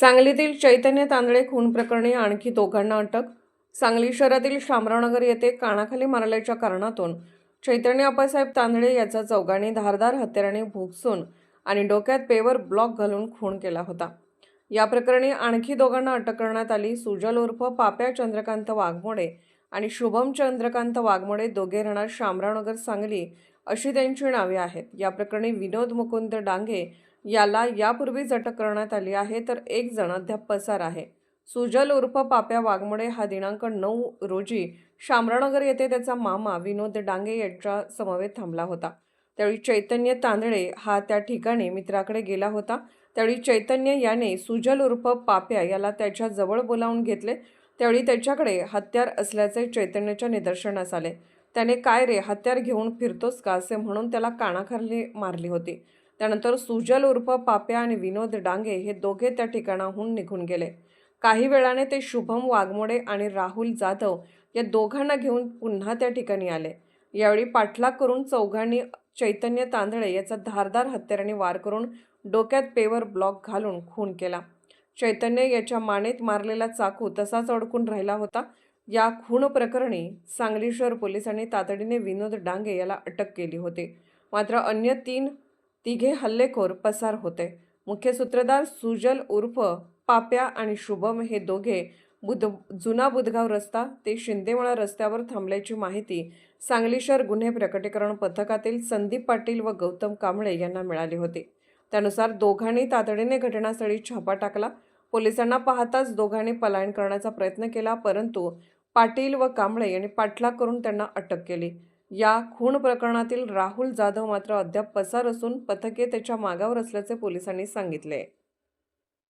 सांगलीतील चैतन्य तांदळे खून प्रकरणी आणखी दोघांना अटक. सांगली शहरातील शामरावनगर येथे कानाखाली मारल्याच्या कारणातून चैतन्य अप्पासाहेब तांदळे याचा चौघांनी धारदार हत्याराने भुकसून आणि डोक्यात पेवर ब्लॉक घालून खून केला होता. या प्रकरणी आणखी दोघांना अटक करण्यात आली. सुजल उर्फ पाप्या चंद्रकांत वाघमोडे आणि शुभम चंद्रकांत वाघमोडे दोघे राहणार शामरावनगर सांगली अशी त्यांची नावे आहेत. या प्रकरणी विनोद मुकुंद डांगे याला यापूर्वीच अटक करण्यात आली आहे तर एक जण अद्याप पसार आहे. सुजल उर्फ पाप्या वाघमोडे हा दिनांक नऊ रोजी शामरानगर येथे त्याचा मामा विनोद डांगे यांच्या समवेत थांबला होता. त्यावेळी चैतन्य तांदळे हा त्या ठिकाणी मित्राकडे गेला होता. त्यावेळी चैतन्य याने सुजल उर्फ पाप्या याला त्याच्याजवळ बोलावून घेतले. त्यावेळी त्याच्याकडे हत्यार असल्याचे चैतन्याच्या निदर्शनास आले. त्याने काय रे हत्यार घेऊन फिरतोस का? असे म्हणून त्याला कानाखाली मारली होती. त्यानंतर सुजल उर्फ पाप्या आणि विनोद डांगे हे दोघे त्या ठिकाणाहून निघून गेले. काही वेळाने ते शुभम वाघमोडे आणि राहुल जाधव या दोघांना घेऊन पुन्हा त्या ठिकाणी आले. यावेळी पाठलाग करून चौघांनी चैतन्य तांदळे याचा धारदार हत्याराने वार करून डोक्यात पेवर ब्लॉक घालून खून केला. चैतन्य याच्या मानेत मारलेला चाकू तसाच अडकून राहिला होता. या खून प्रकरणी सांगली शहर पोलिसांनी तातडीने विनोद डांगे याला अटक केली होती. मात्र अन्य तीन तिघे हल्लेखोर पसार होते. मुख्य सूत्रधार सुजल उर्फ पाप्या आणि शुभम हे दोघे बुध जुना बुधगाव रस्ता ते शिंदेमळा रस्त्यावर थांबल्याची माहिती सांगली शहर गुन्हे प्रकटीकरण पथकातील संदीप पाटील व गौतम कांबळे यांना मिळाली होती. त्यानुसार दोघांनी तातडीने घटनास्थळी छापा टाकला. पोलिसांना पाहताच दोघांनी पलायन करण्याचा प्रयत्न केला परंतु पाटील व कांबळे यांनी पाठलाग करून त्यांना अटक केली. या खून प्रकरणातील राहुल जाधव मात्र अद्याप पसार असून पथके त्याच्या मागावर असल्याचे पोलिसांनी सांगितले.